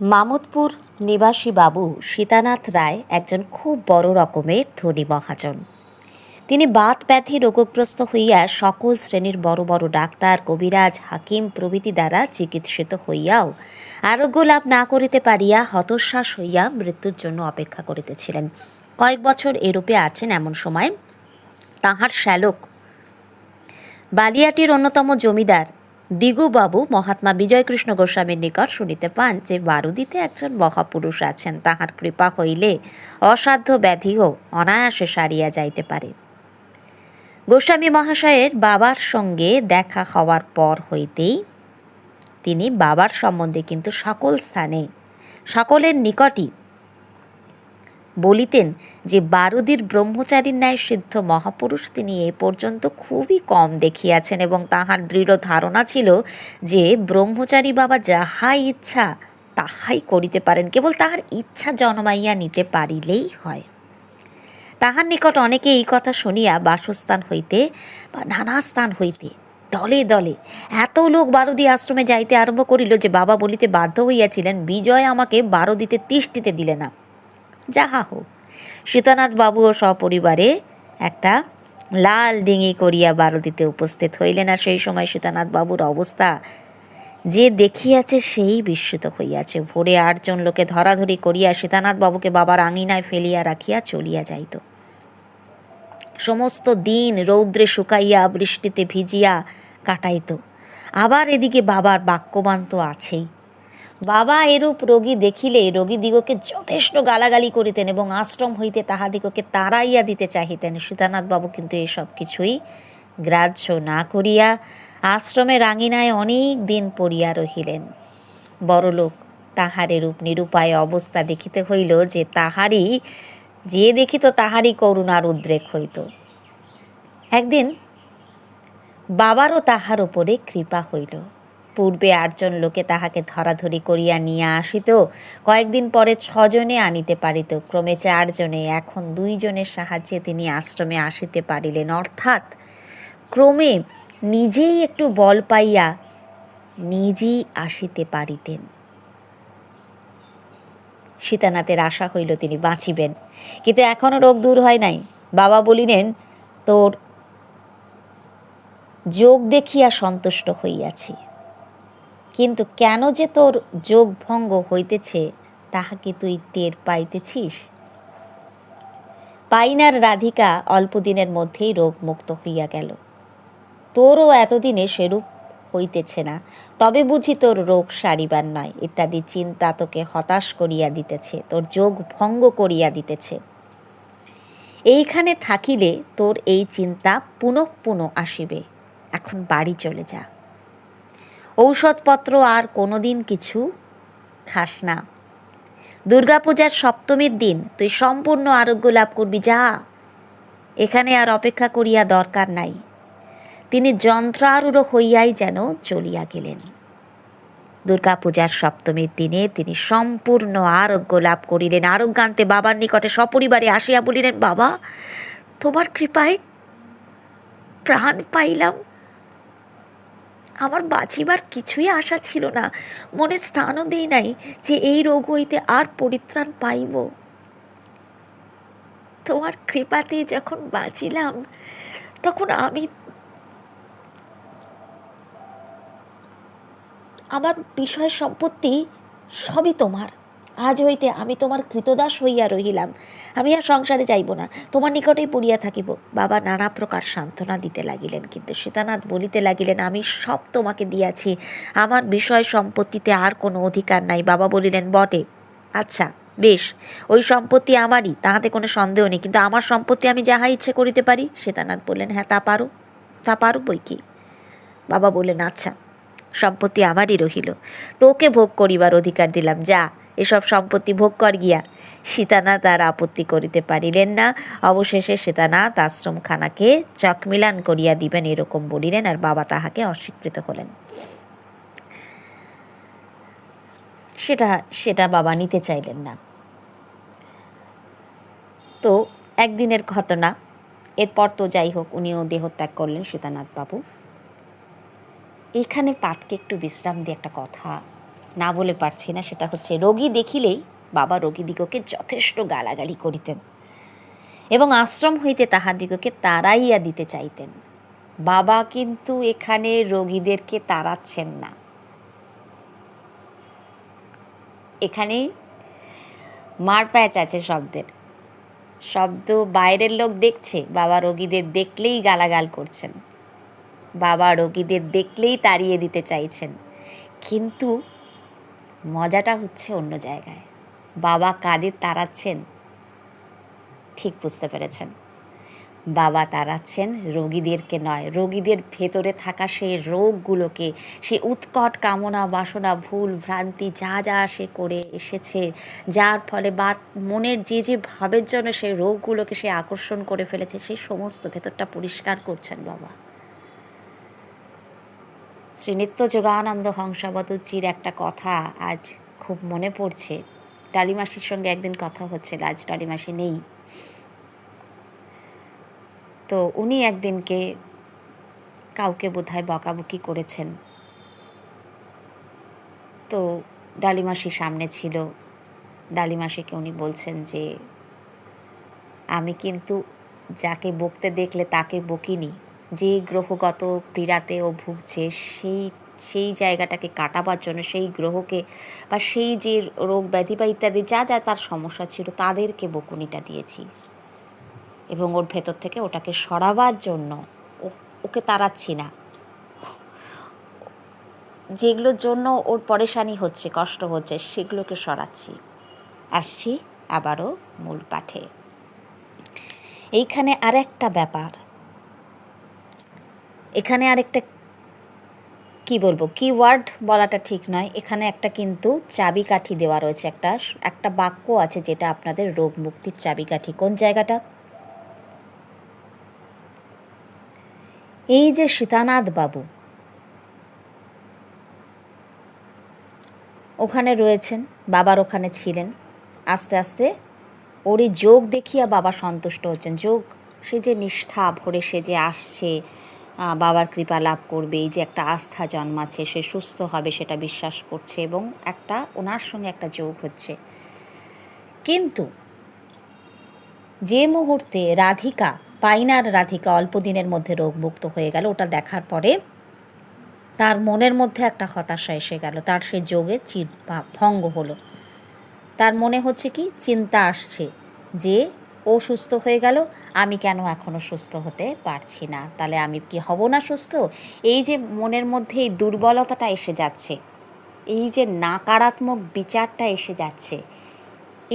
মামুদপুর নিবাসী বাবু সীতানাথ রায় একজন খুব বড় রকমের ধনী মহাজন। তিনি বাত ব্যাধি রোগগ্রস্ত হইয়া সকল শ্রেণির বড় বড় ডাক্তার, কবিরাজ, হাকিম প্রভৃতি দ্বারা চিকিৎসিত হইয়াও আরোগ্য লাভ না করিতে পারিয়া হতশ্বাস হইয়া মৃত্যুর জন্য অপেক্ষা করিতেছিলেন। কয়েক বছর এরূপে আছেন এমন সময়। তাহার শ্যালক বালিয়াটির অন্যতম জমিদার দিগুবাবু মহাত্মা বিজয়কৃষ্ণ গোস্বামীর নিকট শুনিতে পান যে বারুদিতে একজন মহাপুরুষ আছেন, তাহার কৃপা হইলে অসাধ্য ব্যাধিও অনায়াসে সারিয়া যাইতে পারে। গোস্বামী মহাশয়ের বাবার সঙ্গে দেখা হওয়ার পর হইতেই তিনি বাবার সম্বন্ধে কিন্তু সকল স্থানে, সকলের নিকটই বলিতেন যে বারুদির ব্রহ্মচারীর ন্যায় সিদ্ধ মহাপুরুষ তিনি এ পর্যন্ত খুবই কম দেখিয়াছেন এবং তাহার দৃঢ় ধারণা ছিল যে ব্রহ্মচারী বাবা যাহাই ইচ্ছা তাহাই করিতে পারেন, কেবল তাহার ইচ্ছা জন্মাইয়া নিতে পারিলেই হয়। তাহার নিকট অনেকে এই কথা শুনিয়া বাসস্থান হইতে বা নানা স্থান হইতে দলে দলে এত লোক বারুদি আশ্রমে যাইতে আরম্ভ করিল যে বাবা বলিতে বাধ্য হইয়াছিলেন, বিজয় আমাকে বারোদিতে তিষ্ঠিতে দিলে না। যাহা হোক সীতানাথ বাবু ও সপরিবারে একটা লাল ডিঙি করিয়া বারোদিতে উপস্থিত হইলেন আর সেই সময় সীতানাথ বাবুর অবস্থা যে দেখিয়াছে সেই বিস্মিত হইয়াছে। ভোরে আটজন লোকে ধরাধরি করিয়া সীতানাথ বাবুকে বাবার আঙিনায় ফেলিয়া রাখিয়া চলিয়া যাইত। সমস্ত দিন রৌদ্রে শুকাইয়া বৃষ্টিতে ভিজিয়া কাটাইত। আবার এদিকে বাবার বাক্যবান তো আছেই। বাবা এরূপ রোগী দেখিলে রোগীদিগকে যথেষ্ট গালাগালি করিতেন এবং আশ্রম হইতে তাহাদিগকে তাড়াইয়া দিতে চাহিতেন। সীতানাথ বাবু কিন্তু এসব কিছুই গ্রাহ্য না করিয়া আশ্রমের রাঙিনায় অনেক দিন পড়িয়া রহিলেন। বড়লোক তাহার এরূপ নিরুপায় অবস্থা দেখিতে হইল যে তাহারই, যে দেখিত তাহারই করুণার উদ্রেক হইত। একদিন বাবারও তাহার উপরে কৃপা হইল। পূর্বে আটজন লোকে তাহাকে ধরাধরি করিয়া নিয়ে আসিত, কয়েকদিন পরে ছজনে আনিতে পারিত। ক্রমে চারজনে, এখন দুইজনের সাহায্যে তিনি আশ্রমে আসিতে পারিলেন। অর্থাৎ ক্রমে নিজেই একটু বল পাইয়া নিজেই আসিতে পারিতেন। সীতানাথের আশা হইল তিনি বাঁচিবেন। কিন্তু এখনও রোগ দূর হয় নাই। বাবা বলিলেন, তোর যোগ দেখিয়া সন্তুষ্ট হইয়াছি। কিন্তু কেন যে তোর যোগ ভঙ্গ হইতেছে, তাহা কি তুই টের পাইতেছিস? পাইনার রাধিকা অল্পদিনের মধ্যেই রোগ মুক্ত হইয়া গেল। তোরও এতদিনে সেরূপ হইতেছে না, তবে বুঝি তোর রোগ সারিবার নয়, ইত্যাদি চিন্তা তোকে হতাশ করিয়া দিতেছে, তোর যোগ ভঙ্গ করিয়া দিতেছে। এইখানে থাকিলে তোর এই চিন্তা পুনঃ পুনঃ আসিবে, এখন বাড়ি চলে যা। ঔষধপত্র আর কোনোদিন কিছু খাস না। দুর্গাপূজার সপ্তমীর দিন তুই সম্পূর্ণ আরোগ্য লাভ করবি, যা এখানে আর অপেক্ষা করিয়া দরকার নাই। তিনি যন্ত্রারূঢ় হইয়াই যেন চলিয়া গেলেন। দুর্গাপূজার সপ্তমীর দিনে তিনি সম্পূর্ণ আরোগ্য লাভ করিলেন। আরোগ্যান্তে বাবার নিকটে সপরিবারে আসিয়া বলিলেন, বাবা, তোমার কৃপায় প্রাণ পাইলাম আমার বাঁচিবার কিছুই আশা ছিল না। মনে স্থানও দেই নাই যে এই রোগ হইতে আর পরিত্রাণ পাইব। তোমার কৃপাতে যখন বাঁচিলাম, তখন আমি আমার বিষয় সম্পত্তি সবই তোমার। আজ হইতে আমি তোমার কৃতদাস হইয়া রহিলাম। আমি আর সংসারে যাইব না, তোমার নিকটেই পড়িয়া থাকিব। বাবা নানা প্রকার সান্ত্বনা দিতে লাগিলেন, কিন্তু সীতানাথ বলিতে লাগিলেন, আমি সব তোমাকে দিয়াছি, আমার বিষয় সম্পত্তিতে আর কোনো অধিকার নাই। বাবা বলিলেন, বটে আচ্ছা বেশ, ওই সম্পত্তি আমারই, তাহাতে কোনো সন্দেহ নেই, কিন্তু আমার সম্পত্তি আমি যাহা ইচ্ছে করিতে পারি। সীতানাথ বললেন হ্যাঁ তা পারো তা পারো বই কি? বাবা বললেন আচ্ছা সম্পত্তি আমারই রহিল, তোকে ভোগ করিবার অধিকার দিলাম, যা এসব সম্পত্তি ভোগ কর গিয়া। সীতানাথ আর আপত্তি করিতে পারিলেন না। অবশেষে সীতানাথ আশ্রমখানাকে চকমিলান করিয়া দিবেন এরকম বলিলেন আর বাবা তাহাকে অস্বীকৃত হলেন। সেটা সেটা বাবা নিতে চাইলেন না। তো একদিনের ঘটনা। এরপর তো যাই হোক, উনিও দেহত্যাগ করলেন সীতানাথ বাবু এখানে পাটকে একটু বিশ্রাম দিয়ে একটা কথা না বলে পারছি না, সেটা হচ্ছে রোগী দেখিলেই বাবা রোগীদিগকে যথেষ্ট গালাগালি করিতেন এবং আশ্রম হইতে তাহাদিগকে তাড়াইয়া দিতে চাইতেন। বাবা কিন্তু এখানে রোগীদেরকে তাড়াচ্ছেন না। এখানেই মার প্যাচ আছে শব্দের। শব্দ বাইরের লোক দেখছে, বাবা রোগীদের দেখলেই গালাগাল করছেন। বাবা রোগীদের দেখলেই তাড়িয়ে দিতে চাইছেন। কিন্তু মজাটা হচ্ছে অন্য জায়গায়। বাবা কাদের তাড়াচ্ছেন, ঠিক বুঝতে পেরেছেন। বাবা তাড়াচ্ছেন রোগীদেরকে নয়, রোগীদের ভেতরে থাকা সেই রোগগুলোকে সে উৎকট কামনা, বাসনা, ভুল, ভ্রান্তি যা যা সে করে এসেছে, যার ফলে বা মনের যে যে ভাবের জন্য সেই রোগগুলোকে সে আকর্ষণ করে ফেলেছে সেই সমস্ত ভেতরটা পরিষ্কার করছেন বাবা। শ্রীনিত্য যোগানন্দ হংসাবতজির একটা কথা আজ খুব মনে পড়ছে। ডালিমাসির সঙ্গে একদিন কথা হচ্ছিল আজ ডালিমাসি নেই। তো উনি একদিনকে কাউকে বোধহয় বকাবকি করেছেন। তো ডালিমাসি সামনে ছিল। ডালিমাসিকে উনি বলছেন যে, আমি কিন্তু যাকে বকতে দেখলে তাকে বকিনি যে গ্রহগত পীড়াতে ও ভুগছে, সেই সেই জায়গাটাকে কাটাবার জন্য, সেই গ্রহকে বা সেই যে রোগ ব্যাধি বা ইত্যাদি যা যা তার সমস্যা ছিল, তাদেরকে বকুনিটা দিয়েছি। এবং ওর ভেতর থেকে ওটাকে সরাবার জন্য ওকে তাড়াচ্ছি না। যেগুলোর জন্য ওর পরেশানি হচ্ছে, কষ্ট হচ্ছে, সেগুলোকে সরাচ্ছি। আসছি আবারও মূল পাঠে। এইখানে আরেকটা ব্যাপার। এখানে আরেকটা কি বলব? কিওয়ার্ড বলাটা ঠিক নয়। এখানে একটা কিন্তু চাবিকাঠি দেওয়া রয়েছে। একটা একটা বাক্য আছে যেটা আপনাদের রোগ মুক্তির চাবিকাঠি। কোন জায়গাটা? এই যে সীতানাথ বাবু, ওখানে রয়েছেন, বাবার ওখানে ছিলেন। আস্তে আস্তে ওরই যোগ দেখিয়া বাবা সন্তুষ্ট হচ্ছেন। যোগ, সে যে নিষ্ঠা ভরে সে যে আসছে বাবার কৃপা লাভ করবে, এই যে একটা আস্থা জন্মাচ্ছে, সে সুস্থ হবে সেটা বিশ্বাস করছে এবং একটা, ওনার সঙ্গে একটা যোগ হচ্ছে। কিন্তু যে মুহূর্তে রাধিকা, পাইনার রাধিকা অল্প দিনের মধ্যে রোগমুক্ত হয়ে গেল, ওটা দেখার পরে তার মনের মধ্যে একটা হতাশা এসে গেল, তার সে যোগে চির ভঙ্গ হলো। তার মনে হচ্ছে কি, চিন্তা আসছে যে ও সুস্থ হয়ে গেল। আমি কেন এখনও সুস্থ হতে পারছি না? তাহলে আমি কি হব না সুস্থ? এই যে মনের মধ্যে এই দুর্বলতাটা এসে যাচ্ছে, এই যে নাকারাত্মক বিচারটা এসে যাচ্ছে,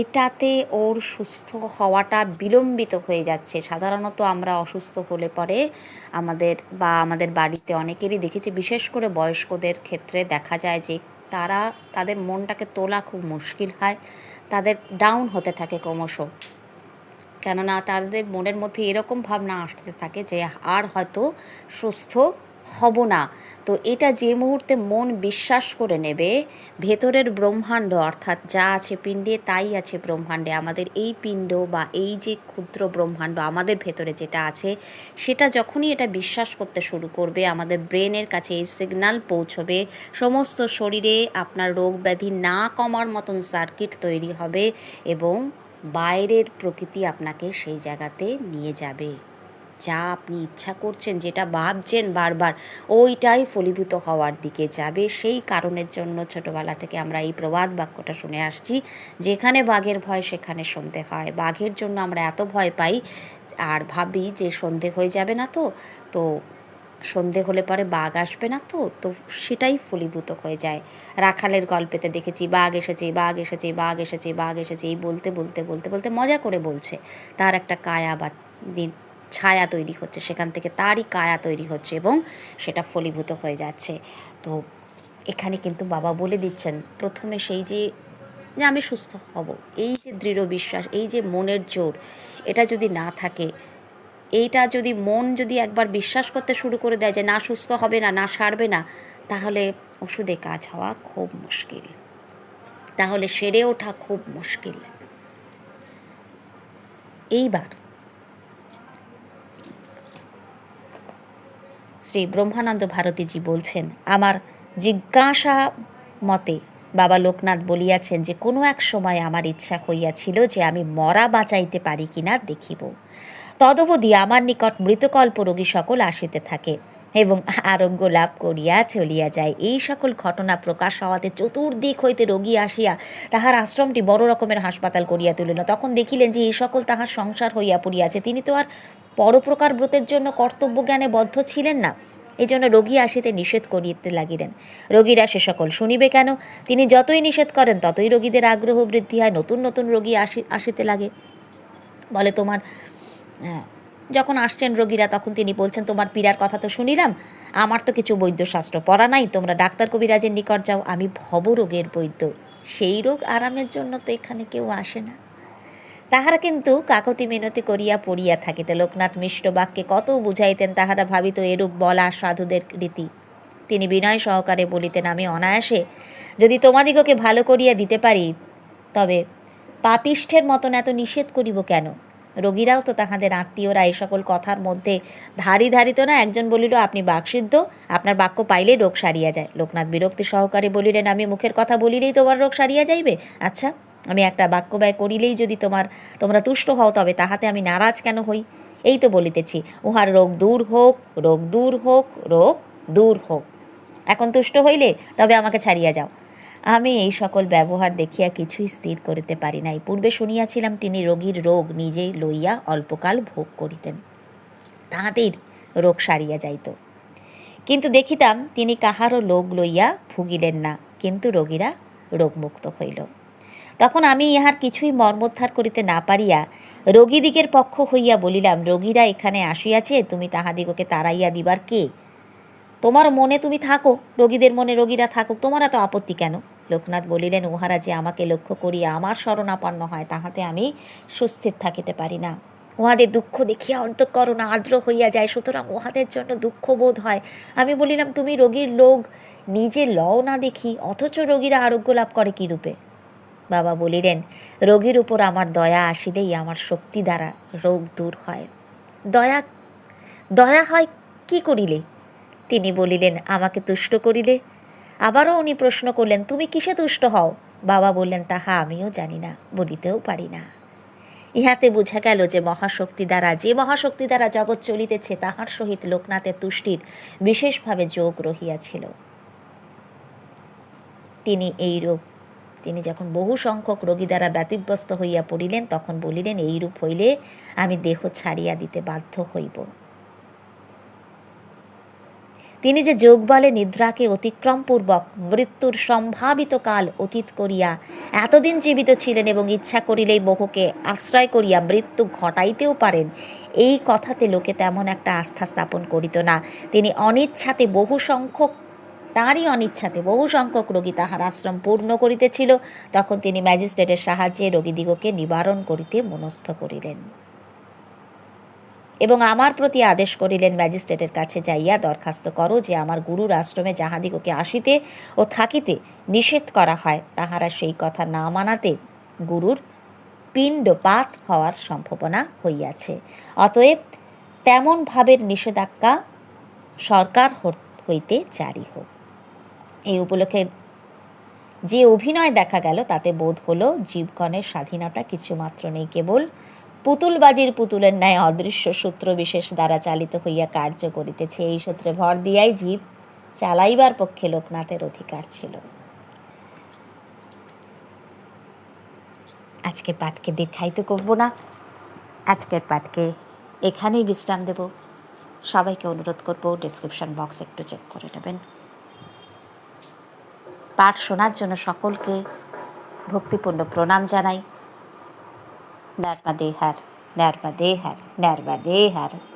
এটাতে ওর সুস্থ হওয়াটা বিলম্বিত হয়ে যাচ্ছে। সাধারণত আমরা অসুস্থ হলে পরে আমাদের বা আমাদের বাড়িতে অনেকেরই দেখেছি, বিশেষ করে বয়স্কদের ক্ষেত্রে দেখা যায় যে তারা, তাদের মনটাকে তোলা খুব মুশকিল হয়। তাদের ডাউন হতে থাকে ক্রমশ। কেননা তাদের মনের মধ্যে এরকম ভাবনা আসতে থাকে যে আর হয়তো সুস্থ হব না। তো এটা যে মুহূর্তে মন বিশ্বাস করে নেবে, ভেতরের ব্রহ্মাণ্ড অর্থাৎ যা আছে পিণ্ডে তাই আছে ব্রহ্মাণ্ডে, আমাদের এই পিণ্ড বা এই যে ক্ষুদ্র ব্রহ্মাণ্ড আমাদের ভেতরে যেটা আছে, সেটা যখনই এটা বিশ্বাস করতে শুরু করবে, আমাদের ব্রেনের কাছে এই সিগন্যাল পৌঁছবে, সমস্ত শরীরে আপনার রোগ ব্যাধি না কমার মতন সার্কিট তৈরি হবে এবং বাইরের প্রকৃতি আপনাকে সেই জায়গাতে নিয়ে যাবে। যা আপনি ইচ্ছা করছেন, যেটা ভাবছেন বারবার, ওইটাই ফলীভূত হওয়ার দিকে যাবে। সেই কারণের জন্য ছোটবেলা থেকে আমরা এই প্রবাদ বাক্যটা শুনে আসছি, যেখানে বাঘের ভয়, সেখানে সন্ধে হয়। বাঘের জন্য আমরা এত ভয় পাই আর ভাবি যে সন্ধে হয়ে যাবে না তো তো সন্ধে হলে পরে বাঘ আসবে না তো তো সেটাই ফলীভূত হয়ে যায়। রাখালের গল্পেতে দেখেছি, বাঘ এসেছে বাঘ এসেছে বাঘ এসেছে বাঘ এসেছে, এই বলতে বলতে বলতে বলতে মজা করে বলছে। তার একটা কায়া বা ছায়া তৈরি হচ্ছে, সেখান থেকে তারই কায়া তৈরি হচ্ছে এবং সেটা ফলীভূত হয়ে যাচ্ছে। তো এখানে কিন্তু বাবা বলে দিচ্ছেন, প্রথমে সেই যে যে আমি সুস্থ হব, এই যে দৃঢ় বিশ্বাস, এই যে মনের জোর, এটা যদি না থাকে এইটা যদি মন যদি একবার বিশ্বাস করতে শুরু করে দেয় যে না সুস্থ হবে না না সারবে না, তাহলে ওষুধে কাজ হওয়া খুব মুশকিল। তাহলে সেরে ওঠা খুব মুশকিল। এইবার শ্রী ব্রহ্মানন্দ ভারতীজি বলছেন, আমার জিজ্ঞাসা মতে বাবা লোকনাথ বলিয়াছেন যে, কোনো এক সময় আমার ইচ্ছা হইয়াছিল যে আমি মরা বাঁচাইতে পারি কিনা দেখিব। তদবধি আমার নিকট মৃতকল্প রোগী সকল আসিতে থাকে এবং আরোগ্য লাভ করিয়া চলিয়া যায়। এই সকল ঘটনা প্রকাশ হওয়াতে চতুর্দিক হইতে রোগী আসিয়া তাহার আশ্রমটি বড় রকমের হাসপাতাল করিয়া তুলিল। তখন দেখিলেন যে এই সকল তাহার সংসার হইয়া পড়িয়াছে। তিনি তো আর পরপ্রকার ব্রতের জন্য কর্তব্য জ্ঞানে বদ্ধ ছিলেন না। এই জন্য রোগী আসিতে নিষেধ করিতে লাগিলেন। রোগীরা সে সকল শুনিবে কেন? তিনি যতই নিষেধ করেন, ততই রোগীদের আগ্রহ বৃদ্ধি হয়, নতুন নতুন রোগী আসি, আসিতে লাগে। বলে, তোমার হ্যাঁ, যখন আসছেন রোগীরা তখন তিনি বলছেন তোমার পীড়ার কথা তো শুনিলাম আমার তো কিছু বৈদ্যশাস্ত্র পড়া নাই তোমরা ডাক্তার কবিরাজের নিকট যাও আমি ভবরোগের বৈদ্য। সেই রোগ আরামের জন্য তো এখানে কেউ আসে না। তাহারা কিন্তু কাকতি মিনতি করিয়া পড়িয়া থাকিতে। লোকনাথ মিষ্ট বাক্যে কত বুঝাইতেন তাহারা ভাবিত এরূপ বলা সাধুদের রীতি। তিনি বিনয় সহকারে বলিতেন আমি অনায়াসে যদি তোমাদিগকে ভালো করিয়া দিতে পারি তবে পাপিষ্ঠের মতন এত নিষেধ করিব কেন? রোগীরাও তো তাহাদের আত্মীয়রা এই সকল কথার মধ্যে ধারি ধারিত না। একজন বলিল, আপনি বাকসিদ্ধ, আপনার বাক্য পাইলেই রোগ সারিয়া যায়। লোকনাথ বিরক্তি সহকারে বলিলেন, আমি মুখের কথা বলিলেই তোমার রোগ সারিয়া যাইবে? আচ্ছা আমি একটা বাক্য ব্যয় করিলেই যদি তোমার, তোমরা তুষ্ট হও, তবে তাহাতে আমি নারাজ কেন হই? এই তো বলিতেছি, উহার রোগ দূর হোক, রোগ দূর হোক, রোগ দূর হোক। এখন তুষ্ট হইলে তবে আমাকে ছাড়িয়া যাও। আমি এই সকল ব্যবহার দেখিয়া কিছুই স্থির করিতে পারি নাই। পূর্বে শুনিয়াছিলাম তিনি রোগীর রোগ নিজেই লইয়া অল্পকাল ভোগ করিতেন। তাহাদের রোগ সারিয়া যাইত। কিন্তু দেখিতাম তিনি কাহারও লোক লইয়া ভুগিলেন না, কিন্তু রোগীরা রোগমুক্ত হইল। তখন আমি ইহার কিছুই মর্মোদ্ধার করিতে না পারিয়া রোগীদিগের পক্ষ হইয়া বলিলাম, রোগীরা এখানে আসিয়াছে, তুমি তাহাদিগকে তাড়াইয়া দিবার কে? তোমার মনে তুমি থাকো, রোগীদের মনে রোগীরা থাকুক, তোমার এত আপত্তি কেন? লোকনাথ বলিলেন উহারা যে আমাকে লক্ষ্য করিয়া আমার শরণাপন্ন হয়, তাহাতে আমি সুস্থির থাকিতে পারি না। উহাদের দুঃখ দেখিয়া অন্তঃকরণ আর্দ্র হইয়া যায়, সুতরাং উহাদের জন্য দুঃখ বোধ হয়। আমি বলিলাম, তুমি রোগীর লোক, নিজে লও না দেখি, অথচ রোগীরা আরোগ্য লাভ করে কি রূপে? বাবা বলিলেন, রোগীর উপর আমার দয়া আসিলেই আমার শক্তি দ্বারা রোগ দূর হয়। দয়া দয়া হয় কি করিলে? তিনি বলিলেন, আমাকে তুষ্ট করিলে আবারও উনি প্রশ্ন করলেন, তুমি কিসে তুষ্ট হও? বাবা বললেন, তাহা আমিও জানি না, বলিতেও পারি না। ইহাতে বোঝা গেল যে মহাশক্তি দ্বারা, যে মহাশক্তি দ্বারা জগৎ চলিতেছে, তাহার সহিত লোকনাথের তুষ্টির বিশেষভাবে যোগ রহিয়াছিল। তিনি এই রূপ তিনি যখন বহু সংখ্যক রোগী দ্বারা ব্যতিব্যস্ত হইয়া পড়িলেন, তখন বলিলেন, এইরূপ হইলে আমি দেহ ছাড়িয়া দিতে বাধ্য হইব। তিনি যে যোগবলে নিদ্রাকে অতিক্রমপূর্বক মৃত্যুর সম্ভাবিত কাল অতীত করিয়া এতদিন জীবিত ছিলেন এবং ইচ্ছা করিলেই বহুকে আশ্রয় করিয়া মৃত্যু ঘটাইতেও পারেন, এই কথাতে লোকে তেমন একটা আস্থা স্থাপন করিত না। তিনি অনিচ্ছাতে বহু সংখ্যক, তাঁরই অনিচ্ছাতে বহু সংখ্যক রোগী তাহার আশ্রম পূর্ণ করিতেছিল। তখন তিনি ম্যাজিস্ট্রেটের সাহায্যে রোগীদিগকে নিবারণ করিতে মনস্থ করিলেন। এবং আমার প্রতি আদেশ করিলেন ম্যাজিস্ট্রেটের কাছে যাইয়া দরখাস্ত করো যে আমার গুরুর আশ্রমে যাহাদিগকে আসিতে ও থাকিতে নিষেধ করা হয়, তাহারা সেই কথা না মানাতে গুরুর পিণ্ডপাত হওয়ার সম্ভাবনা হইয়াছে। অতএব তেমন ভাবের নিষেধাজ্ঞা সরকার হইতে জারি হোক। এই উপলক্ষে যে অভিনয় দেখা গেল, তাতে বোধ হলো জীবগণের স্বাধীনতা কিছুমাত্র নেই, কেবল পুতুলবাজির পুতুলের ন্যায় অদৃশ্য সূত্র বিশেষ দ্বারা চালিত হইয়া কার্য করিতেছে। এই সূত্রে ভর দিয়াই জীব চালাইবার পক্ষে লোকনাথের অধিকার ছিল। আজকে পাঠকে দীর্ঘায়িত করব না। আজকের পাঠকে এখানেই বিশ্রাম দেব। সবাইকে অনুরোধ করব ডিসক্রিপশন বক্স একটু চেক করে নেবেন। পাঠ শোনার জন্য সকলকে ভক্তিপূর্ণ প্রণাম জানাই। Dharma Dehar, Dharma Dehar, Dharma Dehar.